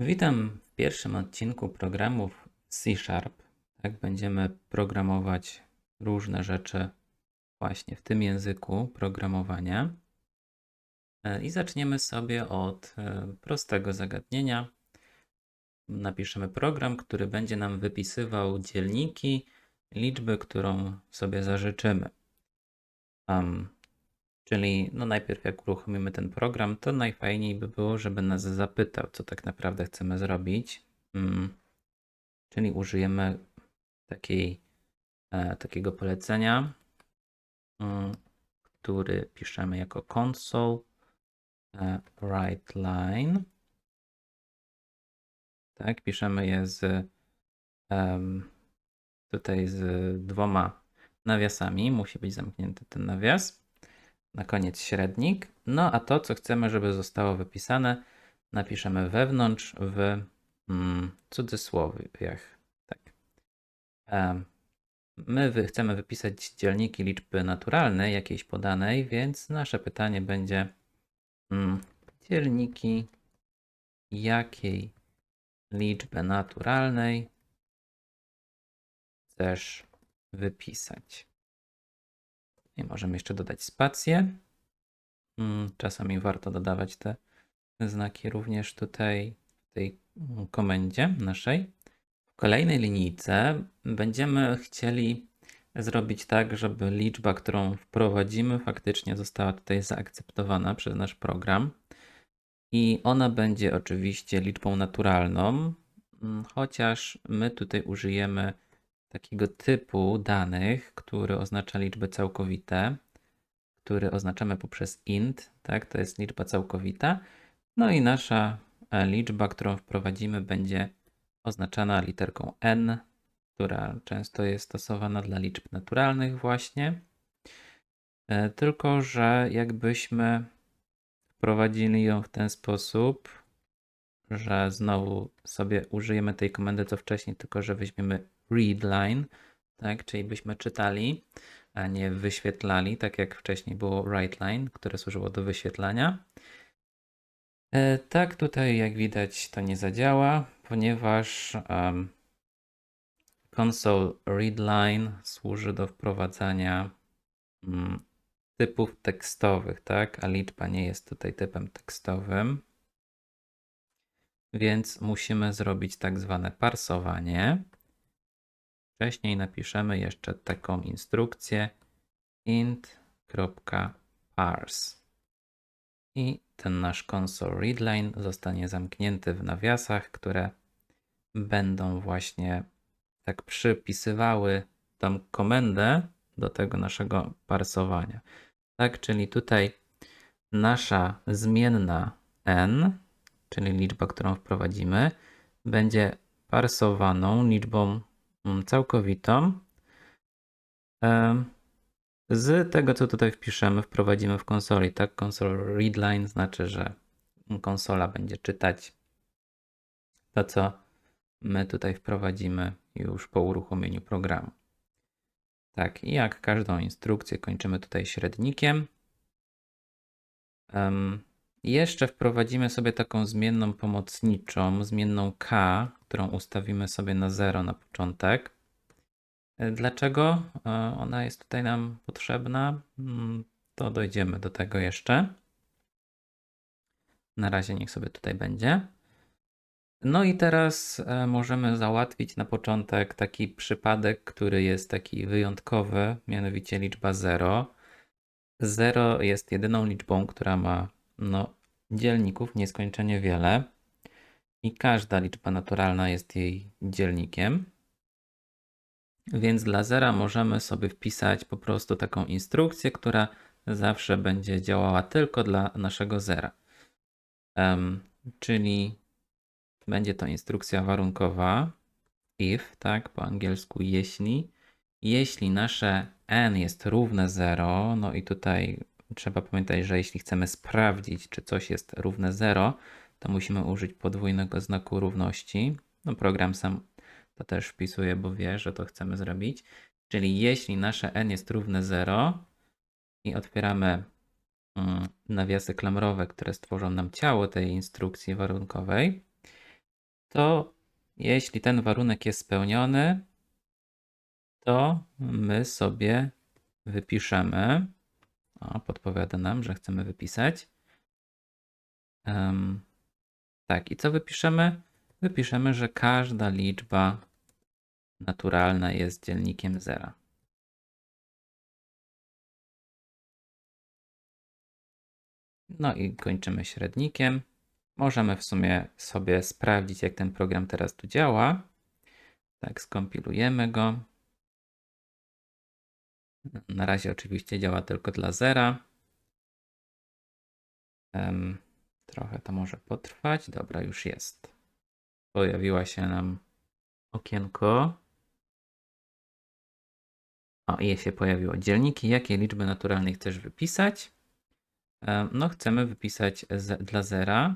Witam w pierwszym odcinku programów C Sharp. Tak, będziemy programować różne rzeczy właśnie w tym języku programowania. E, I zaczniemy sobie od e, prostego zagadnienia. Napiszemy program, który będzie nam wypisywał dzielniki, liczby, którą sobie zażyczymy. Czyli no najpierw jak uruchomimy ten program, to najfajniej by było, żeby nas zapytał, co tak naprawdę chcemy zrobić. Mm, Czyli użyjemy takiej, e, takiego polecenia, mm, który piszemy jako console e, write line. Tak, piszemy je z tutaj z dwoma nawiasami. Musi być zamknięty ten nawias na koniec średnik. No a to, co chcemy, żeby zostało wypisane, napiszemy wewnątrz w mm, cudzysłowiach. Tak. My wy, chcemy wypisać dzielniki liczby naturalnej, jakiejś podanej, więc nasze pytanie będzie mm, dzielniki jakiej liczby naturalnej chcesz wypisać. I możemy jeszcze dodać spację. Mm, Czasami warto dodawać te znaki również tutaj w tej mm, komendzie naszej. W kolejnej linijce będziemy chcieli zrobić tak, żeby liczba, którą wprowadzimy, faktycznie została tutaj zaakceptowana przez nasz program. I ona będzie oczywiście liczbą naturalną, mm, chociaż my tutaj użyjemy takiego typu danych, który oznacza liczby całkowite, który oznaczamy poprzez int, tak, to jest liczba całkowita. No i nasza e, liczba, którą wprowadzimy, będzie oznaczana literką n, która często jest stosowana dla liczb naturalnych właśnie. E, Tylko, że jakbyśmy wprowadzili ją w ten sposób, że znowu sobie użyjemy tej komendy co wcześniej, tylko że weźmiemy read line, tak, czyli byśmy czytali, a nie wyświetlali, tak jak wcześniej było write line, które służyło do wyświetlania. E, tak, tutaj jak widać to nie zadziała, ponieważ um, console readline służy do wprowadzania mm, typów tekstowych, tak, a liczba nie jest tutaj typem tekstowym. Więc musimy zrobić tak zwane parsowanie. Wcześniej napiszemy jeszcze taką instrukcję int.parse. I ten nasz console readline zostanie zamknięty w nawiasach, które będą właśnie tak przypisywały tą komendę do tego naszego parsowania. Tak, czyli tutaj nasza zmienna n, czyli liczba, którą wprowadzimy, będzie parsowaną liczbą całkowitą. em, Z tego, co tutaj wpiszemy, wprowadzimy w konsoli. Tak, console readline znaczy, że konsola będzie czytać to, co my tutaj wprowadzimy już po uruchomieniu programu. Tak, i jak każdą instrukcję kończymy tutaj średnikiem. Em, jeszcze wprowadzimy sobie taką zmienną pomocniczą, zmienną k, którą ustawimy sobie na 0 na początek. E, Dlaczego e, ona jest tutaj nam potrzebna? Mm, To dojdziemy do tego jeszcze. Na razie niech sobie tutaj będzie. No i teraz e, możemy załatwić na początek taki przypadek, który jest taki wyjątkowy, mianowicie liczba 0. 0 jest jedyną liczbą, która ma no, dzielników nieskończenie wiele i każda liczba naturalna jest jej dzielnikiem. Więc dla zera możemy sobie wpisać po prostu taką instrukcję, która zawsze będzie działała tylko dla naszego zera. Em, czyli będzie to instrukcja warunkowa if, tak, po angielsku jeśli. Jeśli nasze n jest równe 0, no i tutaj trzeba pamiętać, że jeśli chcemy sprawdzić, czy coś jest równe 0, to musimy użyć podwójnego znaku równości. No program sam to też wpisuje, bo wie, że to chcemy zrobić. Czyli jeśli nasze n jest równe 0 i otwieramy mm, nawiasy klamrowe, które stworzą nam ciało tej instrukcji warunkowej, to jeśli ten warunek jest spełniony, to my sobie wypiszemy. O, podpowiada nam, że chcemy wypisać. Em, tak, i co wypiszemy? Wypiszemy, że każda liczba naturalna jest dzielnikiem zera. No i kończymy średnikiem. Możemy w sumie sobie sprawdzić, jak ten program teraz tu działa. Tak, skompilujemy go. Na razie oczywiście działa tylko dla zera. Em, trochę to może potrwać. Dobra, już jest. Pojawiła się nam okienko. O, i się pojawiło. Dzielniki, jakie liczby naturalnej chcesz wypisać? Em, No, chcemy wypisać z, dla zera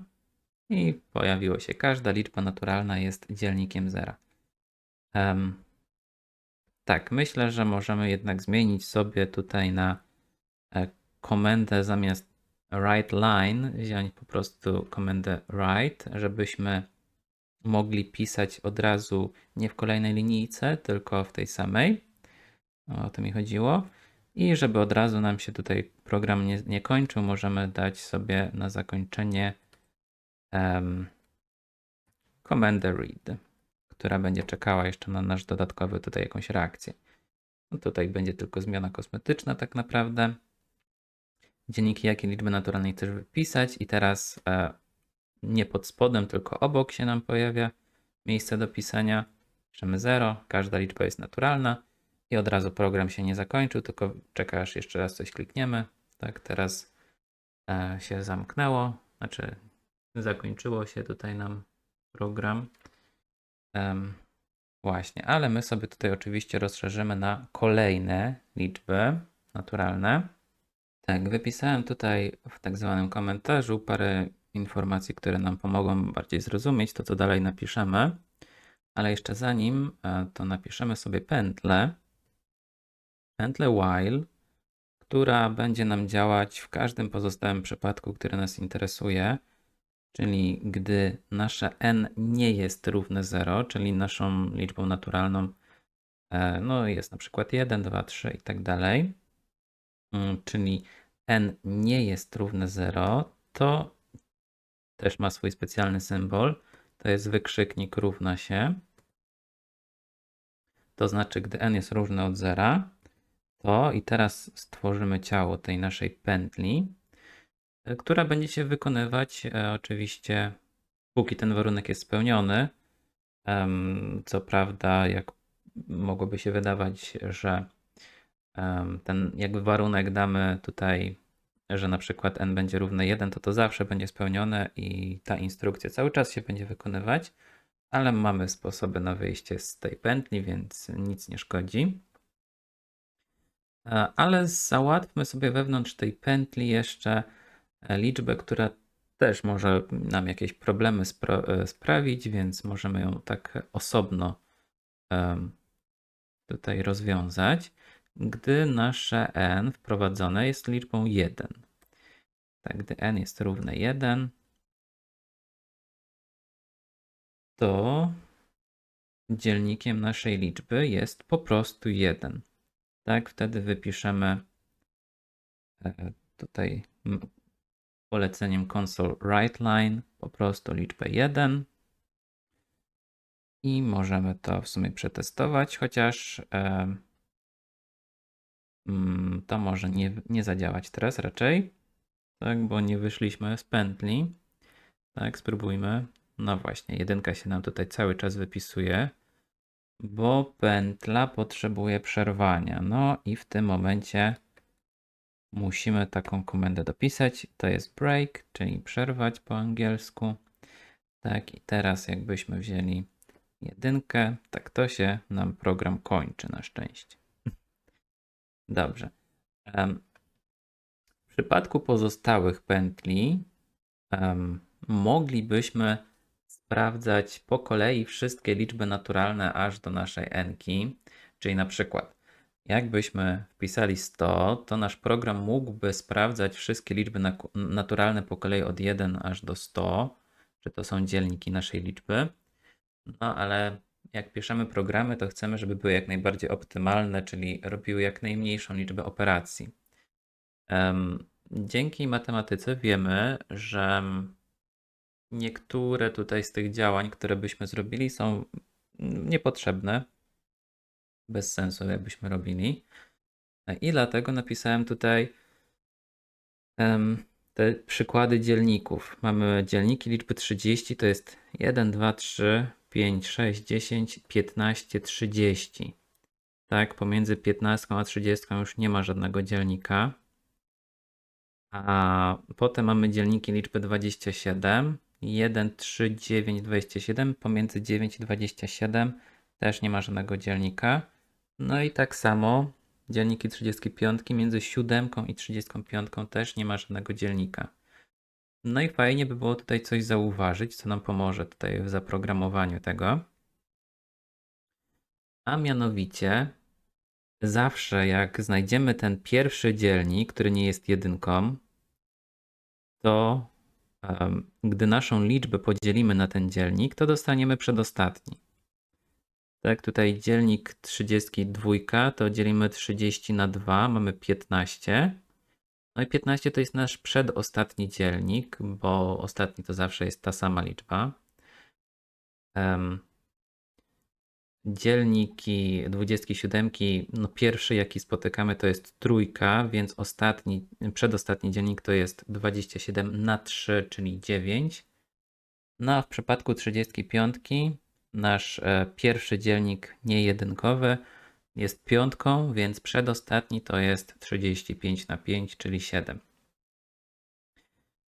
i pojawiło się. Każda liczba naturalna jest dzielnikiem zera. Em, tak, myślę, że możemy jednak zmienić sobie tutaj na e, komendę zamiast write line, wziąć po prostu komendę write, żebyśmy mogli pisać od razu nie w kolejnej linijce, tylko w tej samej. O to mi chodziło. I żeby od razu nam się tutaj program nie, nie kończył, możemy dać sobie na zakończenie em, komendę read, która będzie czekała jeszcze na nasz dodatkowy tutaj jakąś reakcję. No tutaj będzie tylko zmiana kosmetyczna tak naprawdę. Dzienniki, jakie liczby naturalnej chcesz wypisać i teraz e, nie pod spodem, tylko obok się nam pojawia miejsce do pisania. Piszemy 0, każda liczba jest naturalna i od razu program się nie zakończył, tylko czeka aż jeszcze raz coś klikniemy. Tak, teraz e, się zamknęło, znaczy zakończyło się tutaj nam program. Em, właśnie, ale my sobie tutaj oczywiście rozszerzymy na kolejne liczby naturalne. Tak, wypisałem tutaj w tak zwanym komentarzu parę informacji, które nam pomogą bardziej zrozumieć to, co dalej napiszemy. Ale jeszcze zanim e, to napiszemy sobie pętlę, pętlę while, która będzie nam działać w każdym pozostałym przypadku, który nas interesuje, czyli gdy nasze n nie jest równe 0, czyli naszą liczbą naturalną e, no jest na przykład 1, 2, 3 i tak dalej, Mm, czyli n nie jest równe 0, to też ma swój specjalny symbol. To jest wykrzyknik równa się. To znaczy, gdy n jest równe od zera, to i teraz stworzymy ciało tej naszej pętli, która będzie się wykonywać e, oczywiście, póki ten warunek jest spełniony. Co prawda, jak mogłoby się wydawać, że ten jakby warunek damy tutaj, że na przykład n będzie równe 1, to to zawsze będzie spełnione i ta instrukcja cały czas się będzie wykonywać, ale mamy sposoby na wyjście z tej pętli, więc nic nie szkodzi. E, Ale załatwmy sobie wewnątrz tej pętli jeszcze e, liczbę, która też może nam jakieś problemy spra- e, sprawić, więc możemy ją tak osobno em, tutaj rozwiązać, gdy nasze n wprowadzone jest liczbą 1. Tak, gdy n jest równe 1, to dzielnikiem naszej liczby jest po prostu 1. Tak, wtedy wypiszemy e, tutaj poleceniem console write line po prostu liczbę 1 i możemy to w sumie przetestować, chociaż e, to może nie, nie zadziałać teraz raczej, tak, bo nie wyszliśmy z pętli. Tak, spróbujmy. No właśnie, jedynka się nam tutaj cały czas wypisuje, bo pętla potrzebuje przerwania. No i w tym momencie musimy taką komendę dopisać. To jest break, czyli przerwać po angielsku. Tak, i teraz jakbyśmy wzięli jedynkę, tak to się nam program kończy na szczęście. Dobrze. W przypadku pozostałych pętli moglibyśmy sprawdzać po kolei wszystkie liczby naturalne aż do naszej n-ki. Czyli na przykład, jakbyśmy wpisali 100, to nasz program mógłby sprawdzać wszystkie liczby naturalne po kolei od 1 aż do 100, czy to są dzielniki naszej liczby. No ale jak piszemy programy, to chcemy, żeby były jak najbardziej optymalne, czyli robiły jak najmniejszą liczbę operacji. Dzięki matematyce wiemy, że niektóre tutaj z tych działań, które byśmy zrobili, są niepotrzebne, bez sensu, jakbyśmy robili. I dlatego napisałem tutaj em, te przykłady dzielników. Mamy dzielniki liczby 30, to jest 1, 2, 3, 5, 6, 10, 15, 30. Tak, pomiędzy 15 a 30 już nie ma żadnego dzielnika. A potem mamy dzielniki liczby 27. 1, 3, 9, 27. Pomiędzy 9 i 27 też nie ma żadnego dzielnika. No i tak samo dzielniki 35 między 7 i 35 też nie ma żadnego dzielnika. No i fajnie by było tutaj coś zauważyć, co nam pomoże tutaj w zaprogramowaniu tego. A mianowicie, zawsze jak znajdziemy ten pierwszy dzielnik, który nie jest jedynką, to um, gdy naszą liczbę podzielimy na ten dzielnik, to dostaniemy przedostatni. Tak, tutaj dzielnik 32 to dzielimy 30 na 2, mamy 15. No i 15 to jest nasz przedostatni dzielnik, bo ostatni to zawsze jest ta sama liczba. Um, dzielniki 27, no pierwszy jaki spotykamy to jest trójka, więc ostatni, przedostatni dzielnik to jest 27 na 3, czyli 9. No a w przypadku 35 nasz e, pierwszy dzielnik niejedynkowy jest piątką, więc przedostatni to jest 35 na 5, czyli 7.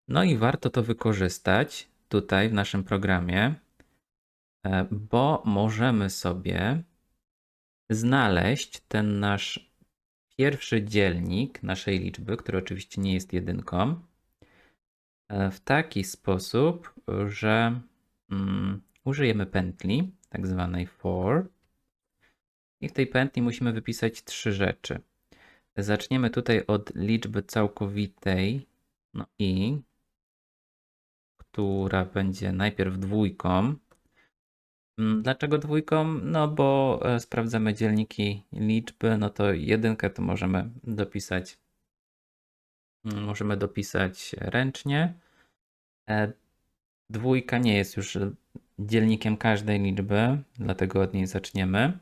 No i warto to wykorzystać tutaj w naszym programie, e, bo możemy sobie znaleźć ten nasz pierwszy dzielnik naszej liczby, który oczywiście nie jest jedynką, e, w taki sposób, że mm, użyjemy pętli, tak zwanej for. I w tej pętli musimy wypisać trzy rzeczy. Zaczniemy tutaj od liczby całkowitej, no i która będzie najpierw dwójką. Mm, dlaczego dwójką? No bo e, sprawdzamy dzielniki liczby, no to jedynkę to możemy dopisać mm, możemy dopisać ręcznie. Dwójka nie jest już dzielnikiem każdej liczby, dlatego od niej zaczniemy.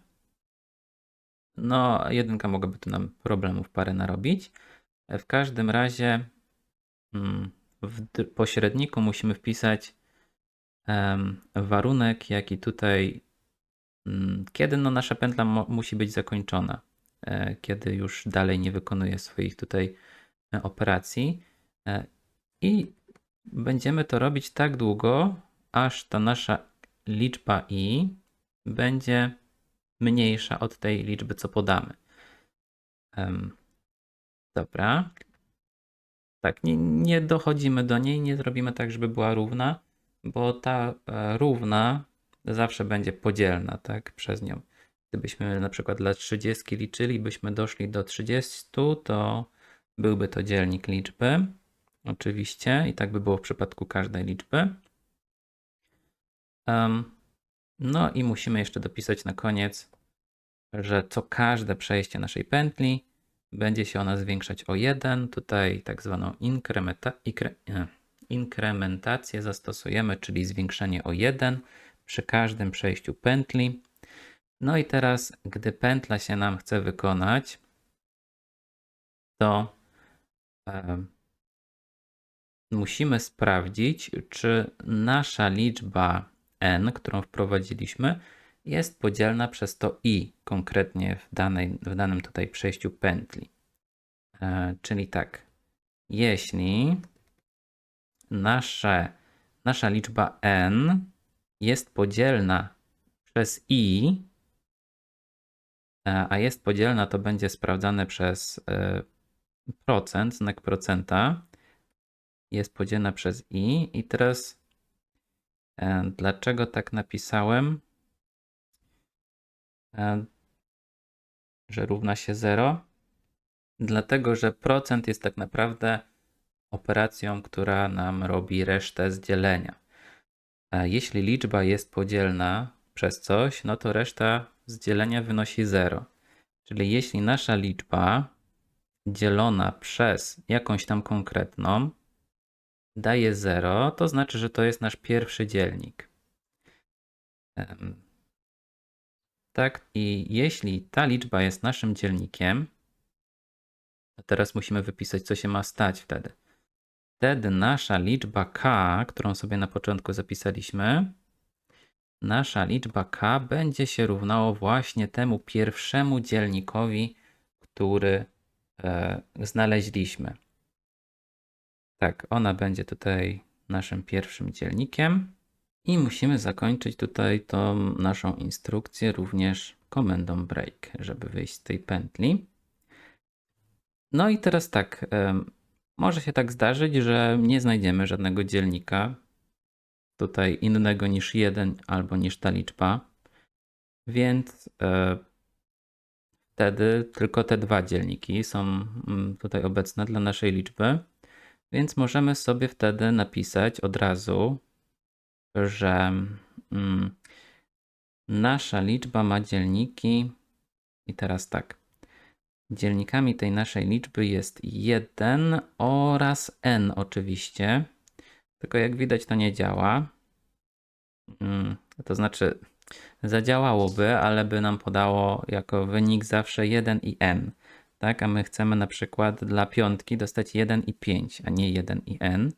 No, jedynka mogłaby tu nam problemów parę narobić. W każdym razie mm, w pośredniku musimy wpisać warunek, jaki tutaj, mm, kiedy no nasza pętla musi być zakończona, e, kiedy już dalej nie wykonuje swoich tutaj e, operacji. E, I będziemy to robić tak długo, aż ta nasza liczba i będzie mniejsza od tej liczby, co podamy. Um, dobra. Tak, nie, nie dochodzimy do niej, nie zrobimy tak, żeby była równa, bo ta e, równa zawsze będzie podzielna, tak, przez nią. Gdybyśmy na przykład dla 30 liczyli, byśmy doszli do 30, to byłby to dzielnik liczby, oczywiście, i tak by było w przypadku każdej liczby. No i musimy jeszcze dopisać na koniec, że co każde przejście naszej pętli będzie się ona zwiększać o 1. Tutaj tak zwaną inkrementa, ikre, inkrementację zastosujemy, czyli zwiększenie o 1 przy każdym przejściu pętli. No i teraz, gdy pętla się nam chce wykonać, to musimy sprawdzić, czy nasza liczba n, którą wprowadziliśmy, jest podzielna przez to i, konkretnie w, danej, w danym tutaj przejściu pętli. E, czyli tak, jeśli nasze, nasza liczba n jest podzielna przez i, e, a jest podzielna, to będzie sprawdzane przez e, procent, znak procenta, jest podzielna przez i i teraz E, dlaczego tak napisałem? E, że równa się 0? Dlatego, że procent jest tak naprawdę operacją, która nam robi resztę z dzielenia. Jeśli liczba jest podzielna przez coś, no to reszta z dzielenia wynosi 0. Czyli jeśli nasza liczba dzielona przez jakąś tam konkretną daje 0, to znaczy, że to jest nasz pierwszy dzielnik. Tak, i jeśli ta liczba jest naszym dzielnikiem, to teraz musimy wypisać, co się ma stać wtedy. Wtedy nasza liczba k, którą sobie na początku zapisaliśmy, nasza liczba k będzie się równało właśnie temu pierwszemu dzielnikowi, który e, znaleźliśmy. Tak, ona będzie tutaj naszym pierwszym dzielnikiem. I musimy zakończyć tutaj tą naszą instrukcję również komendą break, żeby wyjść z tej pętli. No i teraz tak, może się tak zdarzyć, że nie znajdziemy żadnego dzielnika tutaj innego niż jeden albo niż ta liczba, więc e, wtedy tylko te dwa dzielniki są mm, tutaj obecne dla naszej liczby, więc możemy sobie wtedy napisać od razu, że mm, nasza liczba ma dzielniki i teraz tak. Dzielnikami tej naszej liczby jest 1 oraz n oczywiście. Tylko jak widać to nie działa. Mm, To znaczy zadziałałoby, ale by nam podało jako wynik zawsze 1 i n. Tak, a my chcemy na przykład dla piątki dostać 1 i 5, a nie 1 i n.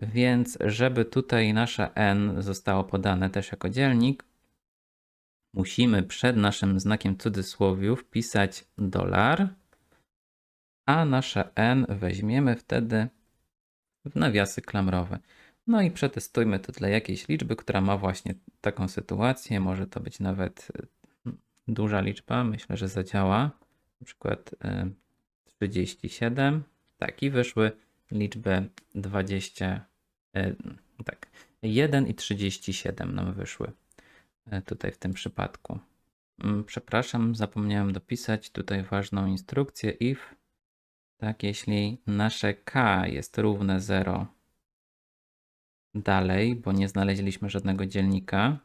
Więc żeby tutaj nasze n zostało podane też jako dzielnik, musimy przed naszym znakiem cudzysłowiu wpisać dolar, a nasze n weźmiemy wtedy w nawiasy klamrowe. No i przetestujmy to dla jakiejś liczby, która ma właśnie taką sytuację. Może to być nawet duża liczba. Myślę, że zadziała. Przykład y, 37. Tak, i wyszły liczby 20. y, Tak, 1 i 37 nam wyszły y, tutaj w tym przypadku. Mm, Przepraszam, zapomniałem dopisać tutaj ważną instrukcję if. Tak, jeśli nasze k jest równe 0 dalej, bo nie znaleźliśmy żadnego dzielnika,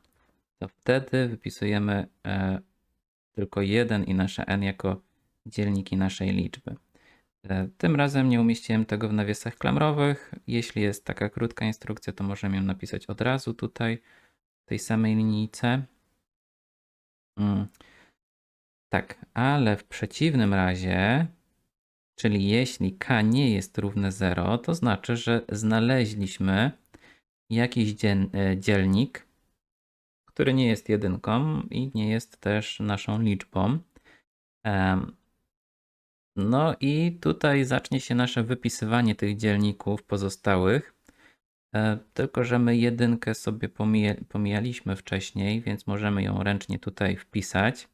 to wtedy wypisujemy e, tylko 1 i nasze n jako dzielniki naszej liczby. E, tym razem nie umieściłem tego w nawiasach klamrowych. Jeśli jest taka krótka instrukcja, to możemy ją napisać od razu tutaj, w tej samej linijce. Mm. Tak, ale w przeciwnym razie, czyli jeśli k nie jest równe 0, to znaczy, że znaleźliśmy jakiś e, dzielnik, który nie jest jedynką i nie jest też naszą liczbą. No i tutaj zacznie się nasze wypisywanie tych dzielników pozostałych. E, Tylko, że my jedynkę sobie pomija- pomijaliśmy wcześniej, więc możemy ją ręcznie tutaj wpisać.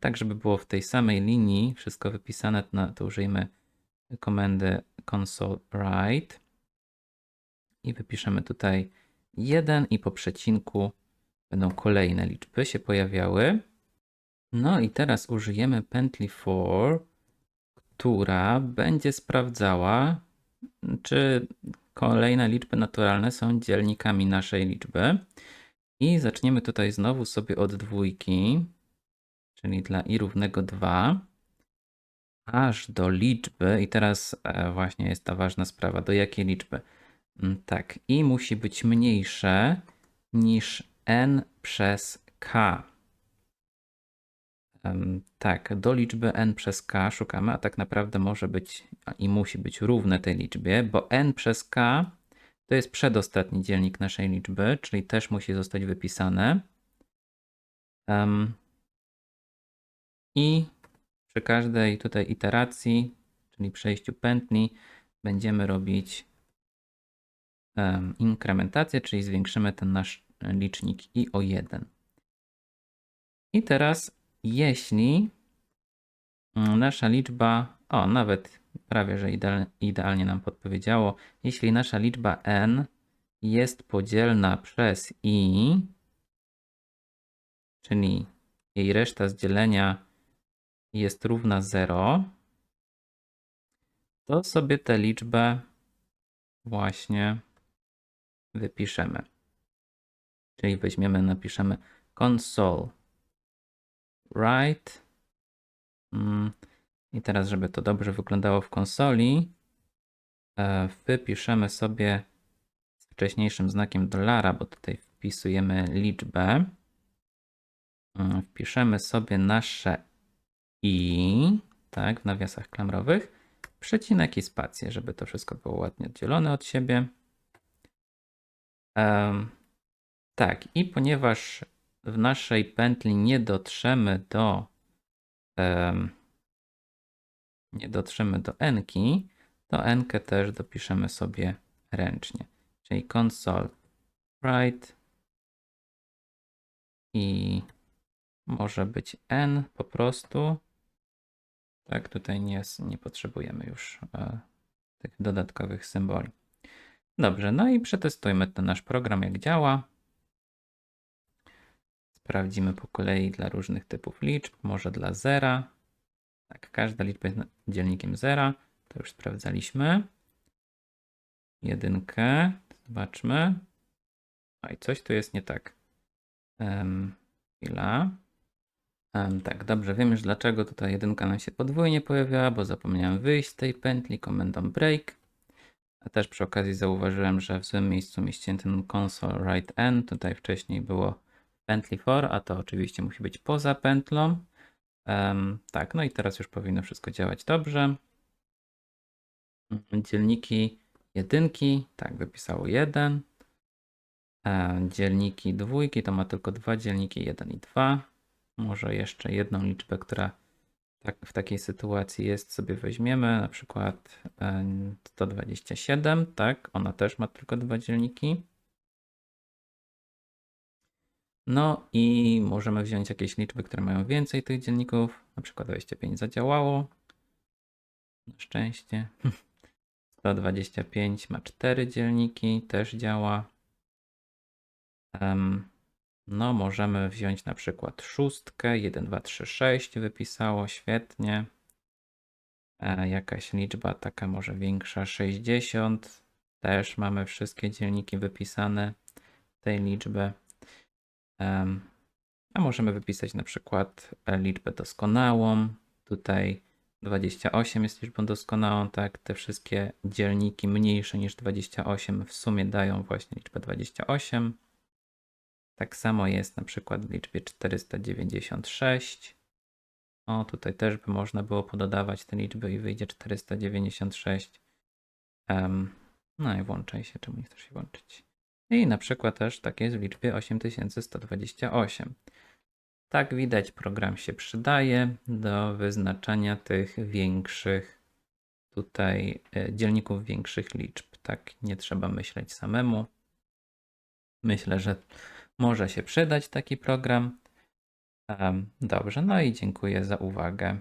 Tak, żeby było w tej samej linii wszystko wypisane, to użyjmy komendy console write i wypiszemy tutaj 1 i po przecinku będą kolejne liczby się pojawiały. No i teraz użyjemy pętli for, która będzie sprawdzała, czy kolejne liczby naturalne są dzielnikami naszej liczby. I zaczniemy tutaj znowu sobie od dwójki, czyli dla i równego 2, aż do liczby. I teraz e, właśnie jest ta ważna sprawa, do jakiej liczby? Mm, Tak, i musi być mniejsze niż n przez k. Tak, do liczby n przez k szukamy, a tak naprawdę może być i musi być równe tej liczbie, bo n przez k to jest przedostatni dzielnik naszej liczby, czyli też musi zostać wypisane. I przy każdej tutaj iteracji, czyli przejściu pętli, będziemy robić em, inkrementację, czyli zwiększymy ten nasz licznik i o 1. I teraz, jeśli mm, nasza liczba, o nawet prawie że idealnie, idealnie nam podpowiedziało, jeśli nasza liczba n jest podzielna przez i, czyli jej reszta z dzielenia jest równa 0, to sobie tę liczbę właśnie wypiszemy. Czyli weźmiemy, napiszemy console write. Mm, I teraz, żeby to dobrze wyglądało w konsoli, e, wypiszemy sobie z wcześniejszym znakiem dolara, bo tutaj wpisujemy liczbę. Mm, Wpiszemy sobie nasze i, tak, w nawiasach klamrowych, przecinek i spację, żeby to wszystko było ładnie oddzielone od siebie. Em, tak, i ponieważ w naszej pętli nie dotrzemy do em, nie dotrzemy do enki, to enkę też dopiszemy sobie ręcznie. Czyli console write i może być n po prostu. Tak, tutaj nie, nie potrzebujemy już e, tych dodatkowych symboli. Dobrze, no i przetestujmy ten nasz program, jak działa. Sprawdzimy po kolei dla różnych typów liczb, może dla zera. Tak, każda liczba jest dzielnikiem zera. To już sprawdzaliśmy. Jedynkę, zobaczmy. A i coś tu jest nie tak. Um, chwila. Em, tak, dobrze, wiem już dlaczego tutaj jedynka nam się podwójnie pojawiała, bo zapomniałem wyjść z tej pętli komendą break. A też przy okazji zauważyłem, że w złym miejscu mieściłem ten console write n. Tutaj wcześniej było pętli for, a to oczywiście musi być poza pętlą. Em, tak, no i teraz już powinno wszystko działać dobrze. Mm, Dzielniki jedynki, tak, wypisało 1. Dzielniki dwójki to ma tylko dwa dzielniki 1 i 2. Może jeszcze jedną liczbę, która tak, w takiej sytuacji jest, sobie weźmiemy, na przykład em, 127, tak, ona też ma tylko dwa dzielniki. No i możemy wziąć jakieś liczby, które mają więcej tych dzielników, na przykład 25 zadziałało. Na szczęście. 125 ma 4 dzielniki, też działa. No, możemy wziąć na przykład szóstkę, 1, 2, 3, 6 wypisało, świetnie. E, jakaś liczba taka może większa, 60. Też mamy wszystkie dzielniki wypisane tej liczby. A możemy wypisać na przykład e, liczbę doskonałą. Tutaj 28 jest liczbą doskonałą, tak? Te wszystkie dzielniki mniejsze niż 28 w sumie dają właśnie liczbę 28. Tak samo jest na przykład w liczbie 496. O, tutaj też by można było pododawać te liczby i wyjdzie 496. Em, no i włączaj się, czemu nie chcesz się włączyć. I na przykład też tak jest w liczbie 8128. Tak widać, program się przydaje do wyznaczania tych większych tutaj e, dzielników większych liczb. Tak nie trzeba myśleć samemu. Myślę, że może się przydać taki program. Dobrze, no i dziękuję za uwagę.